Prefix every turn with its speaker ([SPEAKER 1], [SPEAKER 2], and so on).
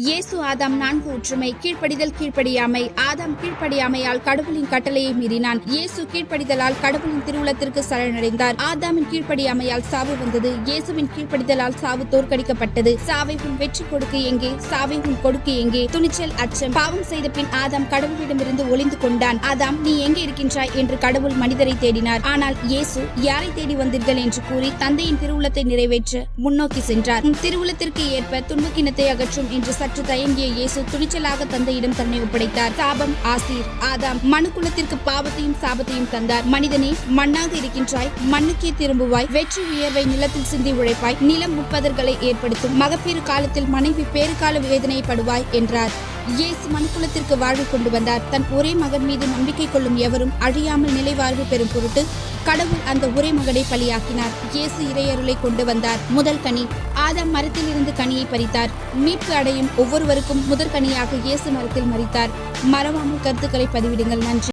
[SPEAKER 1] இயேசு ஆதாம் நான்கு ஒற்றுமை கீழ்ப்படிதல் கீழ்ப்படியாமை ஆதாம் கீழ்ப்படியாமையால் கடவுளின் கட்டளையை மீறினான். இயேசு கீழ்ப்படிதலால் கடவுளின் திருவுளத்திற்கு சரணடைந்தார். ஆதாமின் கீழ்ப்படியாமையால் சாவு வந்தது. இயேசுவின் கீழ்ப்படிதலால் சாவு தோற்கடிக்கப்பட்டது. சாவை உன் வெற்றி கொடுக்க எங்கே? சாவை உன் கொடுக்கு எங்கே? துணிச்சல் அச்சம் பாவம் செய்த பின் ஆதாம் கடவுளிடமிருந்து ஒளிந்து கொண்டான். ஆதாம் நீ எங்கே இருக்கின்றாய்? என்று கடவுள் மனிதரை தேடினார். ஆனால் இயேசு யாரை தேடி வந்தீர்கள்? என்று கூறி தந்தையின் திருவுளத்தை நிறைவேற்ற முன்னோக்கி சென்றார். உன் திருவுளத்திற்கு ஏற்ப துன்பக்கிணத்தை அகற்றும் என்று சற்று தயங்கிய இயேசு துணிச்சலாக தந்தையிடம் தன்னை ஒப்படைத்தார். சாபம் ஆசீர் ஆதாம் மனுக்குலத்திற்கு பாவத்தையும் சாபத்தையும் தந்தார். மனிதனே மண்ணாக இருக்கின்றாய் மண்ணுக்கே திரும்புவாய் வெற்றி உயர்வை நிலத்தில் சிந்தி உழைப்பாய் நிலம் முப்பதர்களை ஏற்படுத்தும் மகப்பேறு காலத்தில் மனைவி பேறுகால வேதனைப்படுவாய் என்றார். இயேசு மனுக்குலத்திற்கு வாழ்வு கொண்டு வந்தார். தன் ஒரே மகன் மீது நம்பிக்கை கொள்ளும் எவரும் அழியாமல் நிலை வாழ்வு பெறும் பொருட்டு கடவுள் அந்த ஒரே மகனை பலியாக்கினார். இயேசு இறையருளை கொண்டு வந்தார். முதல் கனி. ஆதாம் மரத்தில் இருந்து கனியை பறித்தார். மீட்பு அடையும் ஒவ்வொருவருக்கும் முதற்கனியாக இயேசு மரத்தில் மறித்தார். மறவாமல் கருத்துக்களை பதிவிடுங்கள். நன்றி.